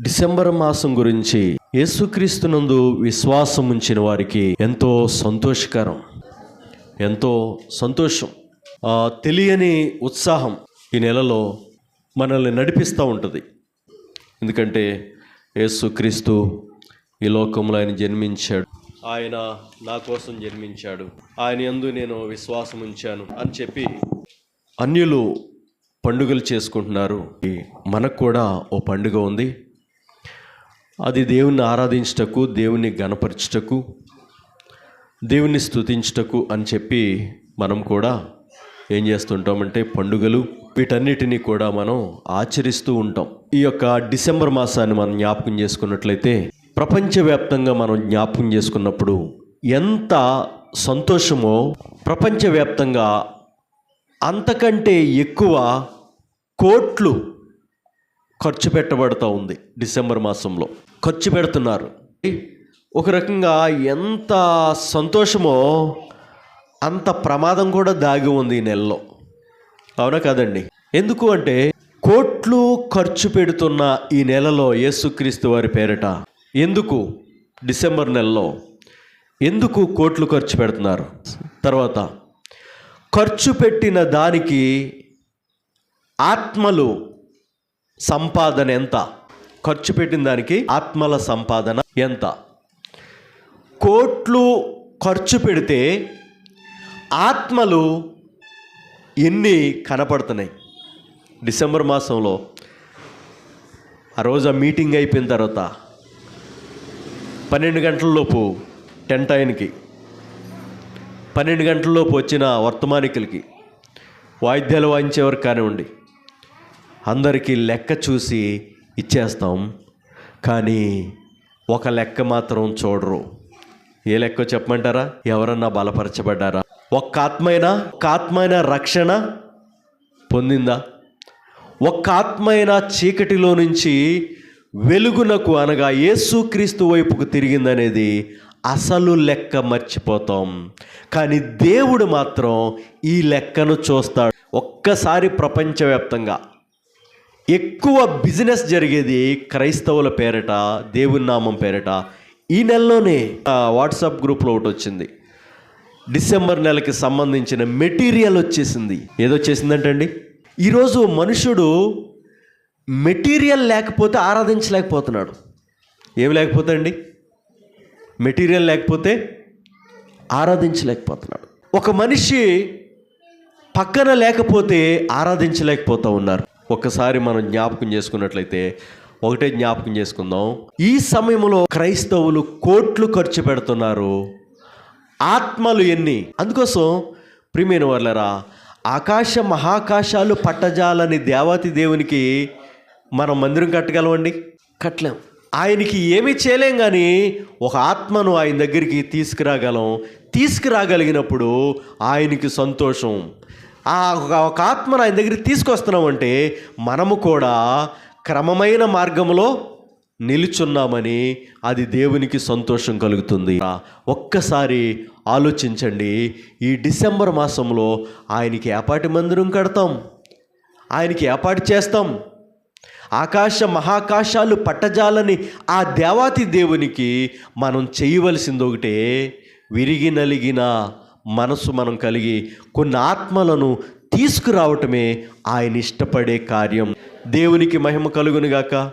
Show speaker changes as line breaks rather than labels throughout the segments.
December మాసం గురించి యేసుక్రీస్తునందు విశ్వాసం ఉంచిన వారికి ఎంతో సంతోషకరం ఎంతో సంతోషం తెలియని ఉత్సాహం ఈ నెలలో మనల్ని నడిపిస్తూ ఉంటుంది. ఎందుకంటే యేసుక్రీస్తు ఈ లోకంలో ఆయన జన్మించాడు. ఆయన నా కోసం జన్మించాడు. ఆయన యందు నేను విశ్వాసం ఉంచాను అని చెప్పి అన్యులు పండుగలు చేసుకుంటున్నారు. ఈ మనకు కూడా ఓ పండుగ ఉంది. అది దేవుణ్ణి ఆరాధించుటకు దేవుణ్ణి గణపరచుటకు దేవుణ్ణి స్తుతించుటకు అని చెప్పి మనం కూడా ఏం చేస్తుంటామంటే పండుగలు వీటన్నిటినీ కూడా మనం ఆచరిస్తూ ఉంటాం. ఈ యొక్క డిసెంబర్ మాసాన్ని మనం జ్ఞాపకం చేసుకున్నట్లయితే ప్రపంచవ్యాప్తంగా మనం జ్ఞాపకం చేసుకున్నప్పుడు ఎంత సంతోషమో ప్రపంచవ్యాప్తంగా అంతకంటే ఎక్కువ కోట్లు ఖర్చు పెట్టబడుతూ ఉంది డిసెంబర్ మాసంలో. ఖర్చు పెడుతున్నారు. ఒక రకంగా ఎంత సంతోషమో అంత ప్రమాదం కూడా దాగి ఉంది ఈ నెలలో. అవునా కాదండి? ఎందుకు అంటే కోట్లు ఖర్చు పెడుతున్న ఈ నెలలో యేసుక్రీస్తు వారి పేరిట ఎందుకు డిసెంబర్ నెలలో? ఎందుకు కోట్లు ఖర్చు పెడుతున్నారు? తర్వాత ఖర్చు పెట్టిన దానికి ఆత్మలు సంపాదన ఎంత? ఖర్చు పెట్టిన దానికి ఆత్మల సంపాదన ఎంత? కోట్లు ఖర్చు పెడితే ఆత్మలు ఎన్ని కనపడుతున్నాయి? డిసెంబర్ మాసంలో ఆ రోజు ఆ మీటింగ్ అయిపోయిన తర్వాత పన్నెండు గంటలలోపు టెన్ టైన్కి పన్నెండు గంటలలోపు వచ్చిన వర్తమానికులకి వాయిద్యాలు వాయించేవారు కానివ్వండి అందరికీ లెక్క చూసి ఇచ్చేస్తాం. కానీ ఒక లెక్క మాత్రం చూడరు. ఏ లెక్క చెప్పమంటారా? ఎవరన్నా బలపరచబడ్డారా? ఒక్క ఆత్మైనా? ఒక్క ఆత్మైన రక్షణ పొందిందా? ఒక్క ఆత్మైన చీకటిలో నుంచి వెలుగునకు అనగా యేసుక్రీస్తు వైపుకు తిరిగిందనేది అసలు లెక్క మర్చిపోతాం. కానీ దేవుడు మాత్రం ఈ లెక్కను చూస్తాడు. ఒక్కసారి ప్రపంచవ్యాప్తంగా ఎక్కువ బిజినెస్ జరిగేది క్రైస్తవుల పేరట దేవుని నామం పేరట. ఈ నెలలోనే వాట్సాప్ గ్రూప్లో ఒకటి వచ్చింది. డిసెంబర్ నెలకి సంబంధించిన మెటీరియల్ వచ్చేసింది. ఏదో ఏదొచ్చేసిందంటండి ఈరోజు మనుషుడు మెటీరియల్ లేకపోతే ఆరాధించలేకపోతున్నాడు. ఏం లేకపోతే అండి? మెటీరియల్ లేకపోతే ఆరాధించలేకపోతున్నాడు. ఒక మనిషి పక్కన లేకపోతే ఆరాధించలేకపోతూ ఉన్నారు. ఒక్కసారి మనం జ్ఞాపకం చేసుకున్నట్లయితే ఒకటే జ్ఞాపకం చేసుకుందాం. ఈ సమయంలో క్రైస్తవులు కోట్లు ఖర్చు పెడుతున్నారు. ఆత్మలు ఎన్ని? అందుకోసం ప్రియమైన వర్లరా ఆకాశ మహాకాశాలు పట్టజాలని దేవాతి దేవునికి మనం మందిరం కట్టగలమండి? కట్టలేం. ఆయనకి ఏమీ చేయలేం కానీ ఒక ఆత్మను ఆయన దగ్గరికి తీసుకురాగలం. తీసుకురాగలిగినప్పుడు ఆయనకి సంతోషం. ఆ ఒక- ఒక ఆత్మను ఆయన దగ్గరికి తీసుకొస్తున్నామంటే మనము కూడా క్రమమైన మార్గంలో నిలుచున్నామని అది దేవునికి సంతోషం కలుగుతుంది. ఒక్కసారి ఆలోచించండి. ఈ డిసెంబర్ మాసంలో ఆయనకి ఏపాటి మందిరం కడతాం. ఆయనకి ఏపాటి చేస్తాం. ఆకాశ మహాకాశాలు పట్టజాలని ఆ దేవాతి దేవునికి మనం చేయవలసింది ఒకటే విరిగి నలిగిన మనసు మనం కలిగి కొన్ని ఆత్మలను తీసుకురావటమే ఆయన ఇష్టపడే కార్యం. దేవునికి మహిమ కలుగునుగాక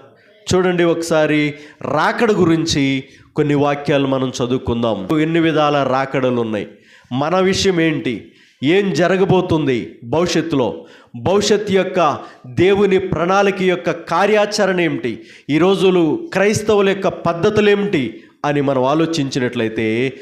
చూడండి ఒకసారి రాకడ గురించి కొన్ని వాక్యాలు మనం చదువుకుందాం. ఎన్ని విధాల రాకడలు ఉన్నాయి మన విషయం ఏంటి? ఏం జరగబోతుంది భవిష్యత్తులో? భవిష్యత్తు యొక్క దేవుని ప్రణాళిక యొక్క కార్యాచరణ ఏమిటి? ఈ రోజులు క్రైస్తవుల యొక్క పద్ధతులు ఏమిటి? అని మనం ఆలోచించినట్లయితే